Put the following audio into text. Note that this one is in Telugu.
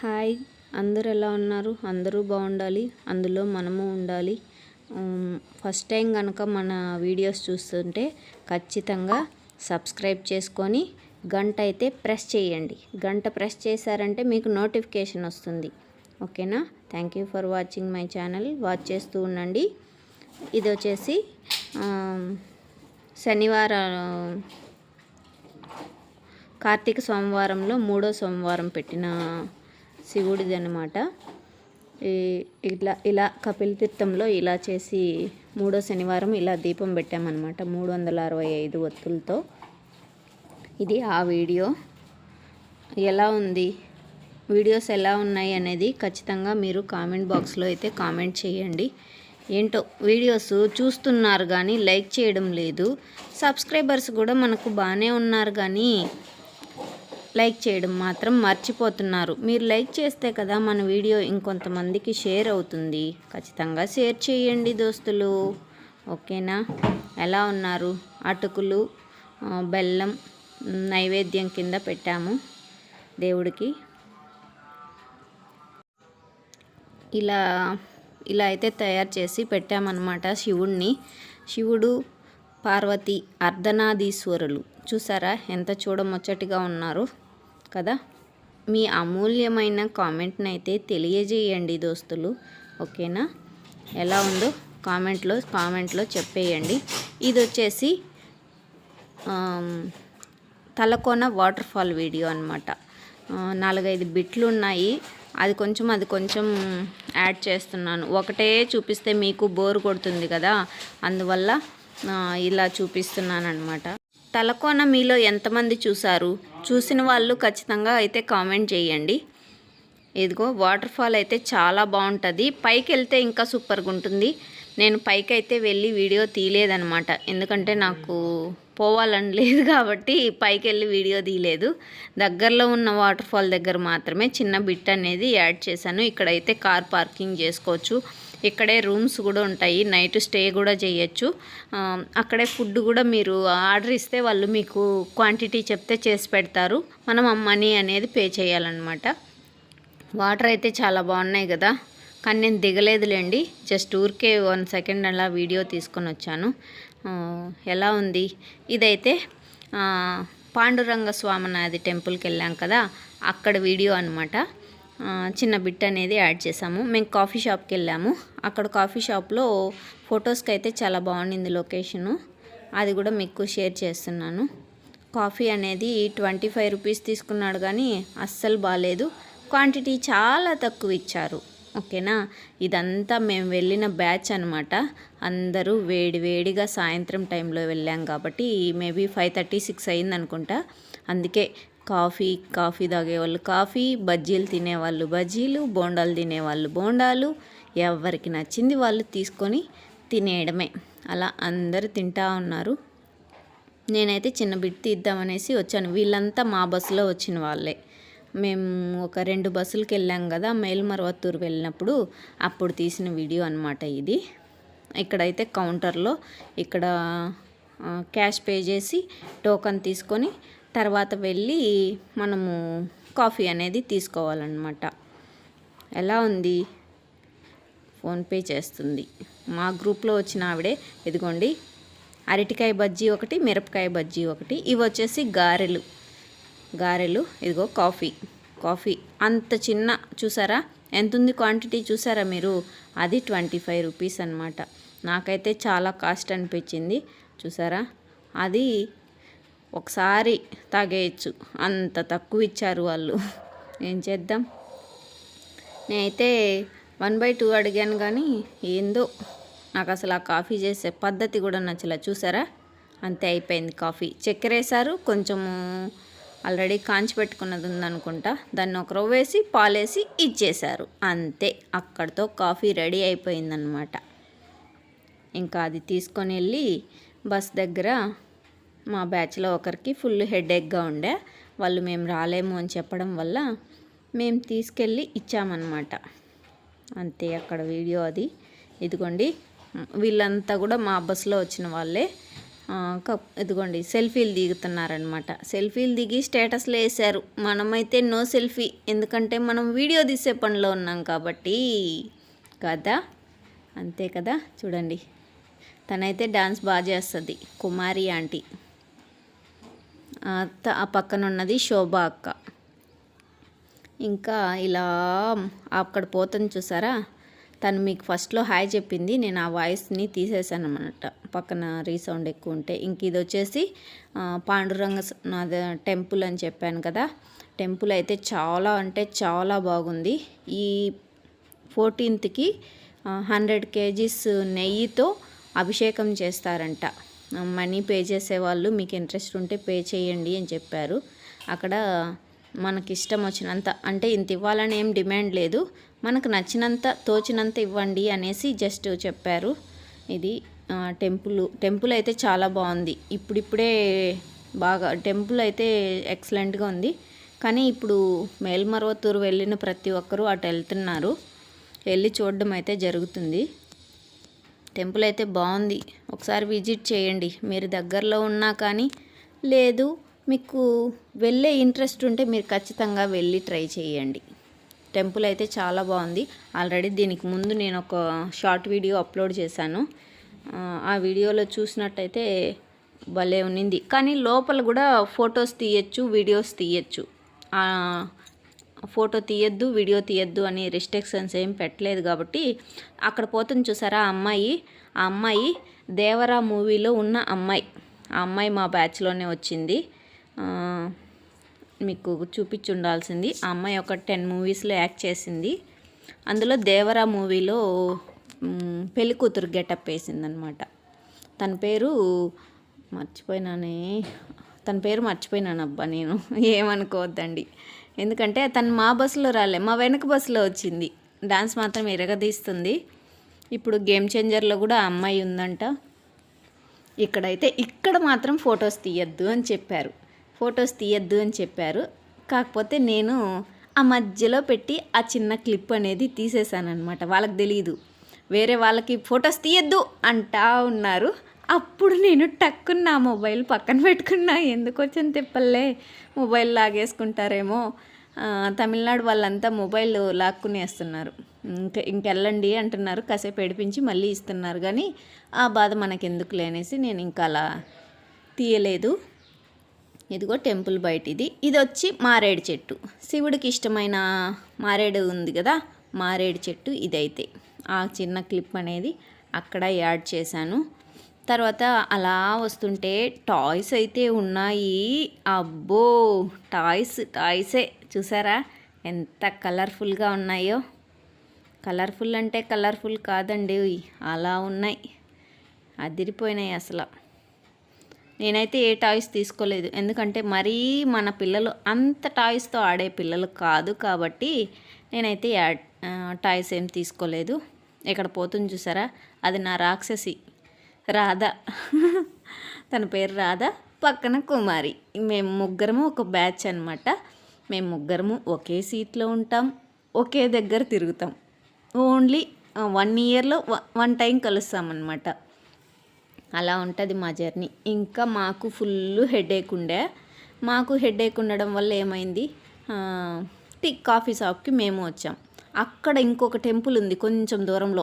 హాయ్. అందరూ ఎలా ఉన్నారు? అందరూ బాగుండాలి. అందులో మనము ఉండాలి. ఫస్ట్ టైం కనుక మన వీడియోస్ చూస్తుంటే ఖచ్చితంగా సబ్స్క్రైబ్ చేసుకొని గంట అయితే ప్రెస్ చేయండి. గంట ప్రెస్ చేశారంటే మీకు నోటిఫికేషన్ వస్తుంది. ఓకేనా? Thank you for watching my channel. Watch చేస్తూ ఉండండి. ఇది వచ్చేసి శనివారం కార్తీక సోమవారంలో మూడో సోమవారం పెట్టిన శివుడిది అనమాట ఇట్లా ఇలా కపిల తీర్థంలో ఇలా చేసి మూడో శనివారం ఇలా దీపం పెట్టామన్నమాట మూడు వందల అరవై ఐదు ఒత్తులతో. ఇది ఆ వీడియో. ఎలా ఉంది? వీడియోస్ ఎలా ఉన్నాయి అనేది ఖచ్చితంగా మీరు కామెంట్ బాక్స్లో అయితే కామెంట్ చేయండి. ఏంటో వీడియోస్ చూస్తున్నారు కానీ లైక్ చేయడం లేదు. సబ్స్క్రైబర్స్ కూడా మనకు బాగానే ఉన్నారు కానీ లైక్ చేయడం మాత్రం మర్చిపోతున్నారు. మీరు లైక్ చేస్తే కదా మన వీడియో ఇంకొంతమందికి షేర్ అవుతుంది. ఖచ్చితంగా షేర్ చేయండి దోస్తులు. ఓకేనా? ఎలా ఉన్నారు? అటుకులు బెల్లం నైవేద్యం కింద పెట్టాము దేవుడికి. ఇలా ఇలా అయితే తయారు చేసి పెట్టామన్నమాట శివుణ్ణి. శివుడు పార్వతి అర్ధనాదీశ్వరులు. చూసారా ఎంత చూడముచ్చటిగా ఉన్నారు. కదా? మీ అమూల్యమైన కామెంట్ని అయితే తెలియజేయండి దోస్తులు. ఓకేనా? ఎలా ఉందో కామెంట్లో కామెంట్లో చెప్పేయండి. ఇది వచ్చేసి తలకోన వాటర్ ఫాల్ వీడియో అనమాట నాలుగైదు బిట్లు ఉన్నాయి అది కొంచెం అది కొంచెం యాడ్ చేస్తున్నాను. ఒకటే చూపిస్తే మీకు బోర్ కొడుతుంది కదా? అందువల్ల ఇలా చూపిస్తున్నాను అనమాట తలకోన మీలో ఎంతమంది చూసారు? చూసిన వాళ్ళు ఖచ్చితంగా అయితే కామెంట్ చేయండి. ఇదిగో వాటర్ ఫాల్ అయితే చాలా బాగుంటుంది. పైకి వెళ్తే ఇంకా సూపర్గా ఉంటుంది. నేను పైకి అయితే వెళ్ళి వీడియో తీయలేదనమాట ఎందుకంటే నాకు పోవాలని లేదు కాబట్టి పైకి వెళ్ళి వీడియో తీయలేదు. దగ్గరలో ఉన్న వాటర్ ఫాల్ దగ్గర మాత్రమే చిన్న బిట్ అనేది యాడ్ చేశాను. ఇక్కడైతే కార్ పార్కింగ్ చేసుకోవచ్చు. ఇక్కడే రూమ్స్ కూడా ఉంటాయి. నైట్ స్టే కూడా చేయొచ్చు. అక్కడే ఫుడ్ కూడా మీరు ఆర్డర్ ఇస్తే వాళ్ళు మీకు క్వాంటిటీ చెప్తే చేసి పెడతారు. మనం ఆ మనీ అనేది పే చేయాలన్నమాట. వాటర్ అయితే చాలా బాగున్నాయి కదా. కానీ నేను దిగలేదులేండి. జస్ట్ ఊరికే వన్ సెకండ్ అలా వీడియో తీసుకొని వచ్చాను. ఎలా ఉంది? ఇదైతే పాండురంగ స్వామినాది టెంపుల్కి వెళ్ళాం కదా. అక్కడ వీడియో అనమాట చిన్న బిట్ అనేది యాడ్ చేసాము మేము కాఫీ షాప్కి వెళ్ళాము. అక్కడ కాఫీ షాప్లో ఫొటోస్కి అయితే చాలా బాగుండింది లొకేషను. అది కూడా మీకు షేర్ చేస్తున్నాను. కాఫీ అనేది ట్వంటీ ఫైవ్ రూపీస్ తీసుకున్నాడు కానీ అస్సలు బాగాలేదు క్వాంటిటీ చాలా తక్కువ ఇచ్చారు. ఓకేనా? ఇదంతా మేము వెళ్ళిన బ్యాచ్ అనమాట అందరూ వేడి వేడిగా సాయంత్రం టైంలో వెళ్ళాం కాబట్టి మేబీ ఫైవ్ థర్టీ సిక్స్ అయింది అనుకుంటా అందుకే కాఫీ కాఫీ తాగేవాళ్ళు కాఫీ బజ్జీలు తినేవాళ్ళు బజ్జీలు బోండాలు తినేవాళ్ళు బోండాలు ఎవరికి నచ్చింది వాళ్ళు తీసుకొని తినేయడమే. అలా అందరూ తింటా ఉన్నారు. నేనైతే చిన్న బిట్ తీద్దామనేసి వచ్చాను. వీళ్ళంతా మా బస్సులో వచ్చిన వాళ్ళే. మేము ఒక రెండు బస్సులకి వెళ్ళాం కదా మేల్మరవత్తూరు వెళ్ళినప్పుడు అప్పుడు తీసిన వీడియో అనమాట ఇది. ఇక్కడైతే కౌంటర్లో ఇక్కడ క్యాష్ పే చేసి టోకన్ తీసుకొని తర్వాత వెళ్ళి మనము కాఫీ అనేది తీసుకోవాలన్నమాట. ఎలా ఉంది? ఫోన్పే చేస్తుంది. మా గ్రూప్లో వచ్చిన ఆవిడే ఇదిగోండి అరటికాయ బజ్జీ ఒకటి మిరపకాయ బజ్జీ ఒకటి ఇవి వచ్చేసి గారెలు. గారెలు ఇదిగో కాఫీ. కాఫీ. అంత చిన్న చూసారా? ఎంత ఉంది క్వాంటిటీ చూసారా మీరు? అది ట్వంటీ ఫైవ్ రూపీస్ అనమాట నాకైతే చాలా కాస్ట్ అనిపించింది. చూసారా? అది ఒకసారి తాగేయచ్చు. అంత తక్కువ ఇచ్చారు వాళ్ళు. ఏం చేద్దాం? నేనైతే వన్ బై టూ అడిగాను కానీ ఏందో నాకు అసలు ఆ కాఫీ చేసే పద్ధతి కూడా నచ్చలే. చూసారా? అంతే అయిపోయింది కాఫీ. చక్కెర వేసారు కొంచెము ఆల్రెడీ కాంచి పెట్టుకున్నది ఉందనుకుంటా. దాన్ని ఒక రవ్వ వేసి పాలేసి ఇచ్చేశారు. అంతే. అక్కడితో కాఫీ రెడీ అయిపోయిందనమాట ఇంకా అది తీసుకొని వెళ్ళి బస్ దగ్గర మా బ్యాచ్లో ఒకరికి ఫుల్ హెడేక్గా ఉండే. వాళ్ళు మేము రాలేము అని చెప్పడం వల్ల మేము తీసుకెళ్ళి ఇచ్చామన్నమాట. అంతే అక్కడ వీడియో అది. ఇదిగోండి వీళ్ళంతా కూడా మా బస్సులో వచ్చిన వాళ్ళే. కప్ ఇదిగోండి సెల్ఫీలు దిగుతున్నారనమాట సెల్ఫీలు దిగి స్టేటస్లో వేశారు. మనమైతే నో సెల్ఫీ. ఎందుకంటే మనం వీడియో తీసే పనిలో ఉన్నాం కాబట్టి. కదా? అంతే కదా? చూడండి. తనైతే డాన్స్ బాగా చేస్తుంది. కుమారి ఆంటీ. ఆ త- ఆ పక్కన ఉన్నది శోభ అక్క. ఇంకా ఇలా అక్కడ పోతుంది చూసారా? తను మీకు ఫస్ట్లో హాయ్ చెప్పింది నేను ఆ వాయిస్ని తీసేసాను అనమాట పక్కన రీసౌండ్ ఎక్కువ ఉంటే. ఇంక ఇది వచ్చేసి పాండురంగ టెంపుల్ అని చెప్పాను కదా. టెంపుల్ అయితే చాలా అంటే చాలా బాగుంది. ఈ ఫోర్టీన్త్కి హండ్రెడ్ కేజీస్ నెయ్యితో అభిషేకం చేస్తారంట. మనీ పే చేసేవాళ్ళు మీకు ఇంట్రెస్ట్ ఉంటే పే చేయండి అని చెప్పారు. అక్కడ మనకి ఇష్టం వచ్చినంత అంటే ఇంత ఇవ్వాలని ఏం డిమాండ్ లేదు. మనకు నచ్చినంత తోచినంత ఇవ్వండి అనేసి జస్ట్ చెప్పారు. ఇది టెంపుల్ టెంపుల్ అయితే చాలా బాగుంది. ఇప్పుడిప్పుడే బాగా టెంపుల్ అయితే ఎక్సలెంట్గా ఉంది. కానీ ఇప్పుడు మేల్మర్వతూరు వెళ్ళిన ప్రతి ఒక్కరూ అటు వెళ్తున్నారు. వెళ్ళి చూడడం అయితే జరుగుతుంది. టెంపుల్ అయితే బాగుంది. ఒకసారి విజిట్ చేయండి. మీరు దగ్గరలో ఉన్నా కానీ లేదు మీకు వెళ్ళే ఇంట్రెస్ట్ ఉంటే మీరు ఖచ్చితంగా వెళ్ళి ట్రై చేయండి. టెంపుల్ అయితే చాలా బాగుంది. ఆల్రెడీ దీనికి ముందు నేను ఒక షార్ట్ వీడియో అప్లోడ్ చేశాను. ఆ, వీడియోలో చూసినట్టయితే భలే ఉన్నింది. కానీ లోపల కూడా ఫొటోస్ తీయచ్చు వీడియోస్ తీయచ్చు. ఫోటో తీయద్దు వీడియో తీయద్దు అని రిస్ట్రిక్షన్స్ ఏం పెట్టలేదు కాబట్టి అక్కడ పోతుంది చూసారా ఆ అమ్మాయి. ఆ అమ్మాయి దేవరా మూవీలో ఉన్న అమ్మాయి. ఆ అమ్మాయి మా బ్యాచ్లోనే వచ్చింది. మీకు చూపించి ఉండాల్సింది ఆ అమ్మాయి ఒక టెన్ మూవీస్లో యాక్ట్ చేసింది. అందులో దేవరా మూవీలో పెళ్ళి కూతురు గెటప్ వేసిందనమాట తన పేరు మర్చిపోయినానే. తన పేరు మర్చిపోయినాను అబ్బా నేను. ఏమనుకోవద్దండి. ఎందుకంటే తను మా బస్సులో రాలే మా వెనక బస్సులో వచ్చింది. డాన్స్ మాత్రం ఎరగదీస్తుంది. ఇప్పుడు గేమ్ చేంజర్లో కూడా అమ్మాయి ఉందంట. ఇక్కడైతే ఇక్కడ మాత్రం ఫొటోస్ తీయద్దు అని చెప్పారు. ఫొటోస్ తీయద్దు అని చెప్పారు. కాకపోతే నేను ఆ మధ్యలో పెట్టి ఆ చిన్న క్లిప్ అనేది తీసేశాను అనమాట వాళ్ళకి తెలియదు వేరే వాళ్ళకి ఫొటోస్ తీయద్దు అంటా ఉన్నారు. అప్పుడు నేను టక్కున్న నా మొబైల్ పక్కన పెట్టుకున్నా. ఎందుకు వచ్చింది తిప్పలే మొబైల్ లాగేసుకుంటారేమో. తమిళనాడు వాళ్ళంతా మొబైల్ లాక్కునేస్తున్నారు ఇంకా ఇంకెళ్ళండి అంటున్నారు. కాసేపు ఏడిపించి మళ్ళీ ఇస్తున్నారు. కానీ ఆ బాధ మనకెందుకు లేనేసి నేను ఇంకా అలా తీయలేదు. ఇదిగో టెంపుల్ బయట ఇది ఇది వచ్చి మారేడు చెట్టు. శివుడికి ఇష్టమైన మారేడు ఉంది కదా మారేడు చెట్టు ఇదైతే. ఆ చిన్న క్లిప్ అనేది అక్కడ యాడ్ చేశాను. తర్వాత అలా వస్తుంటే టాయ్స్ అయితే ఉన్నాయి. అబ్బో! టాయ్స్ టాయ్సే. చూసారా? ఎంత కలర్ఫుల్గా ఉన్నాయో. కలర్ఫుల్ అంటే కలర్ఫుల్ కాదండి. అలా ఉన్నాయి. అదిరిపోయినాయి అసలు. నేనైతే ఏ టాయ్స్ తీసుకోలేదు. ఎందుకంటే మరీ మన పిల్లలు అంత టాయ్స్తో ఆడే పిల్లలు కాదు కాబట్టి నేనైతే టాయ్స్ ఏం తీసుకోలేదు. ఇక్కడ పోతుంది చూసారా? అది నా రాక్షసి. రాధ. తన పేరు రాధ పక్కన కుమారి. మేము ముగ్గురము ఒక బ్యాచ్ అనమాట మేము ముగ్గురము ఒకే సీట్లో ఉంటాం ఒకే దగ్గర తిరుగుతాం. ఓన్లీ వన్ ఇయర్లో వన్ టైం కలుస్తామన్నమాట అలా ఉంటుంది మా జర్నీ. ఇంకా మాకు ఫుల్ హెడేక్ ఉండే. మాకు హెడేక్ ఉండడం వల్ల ఏమైంది? టీ కాఫీ షాప్కి మేము వచ్చాం. అక్కడ ఇంకొక టెంపుల్ ఉంది కొంచెం దూరంలో.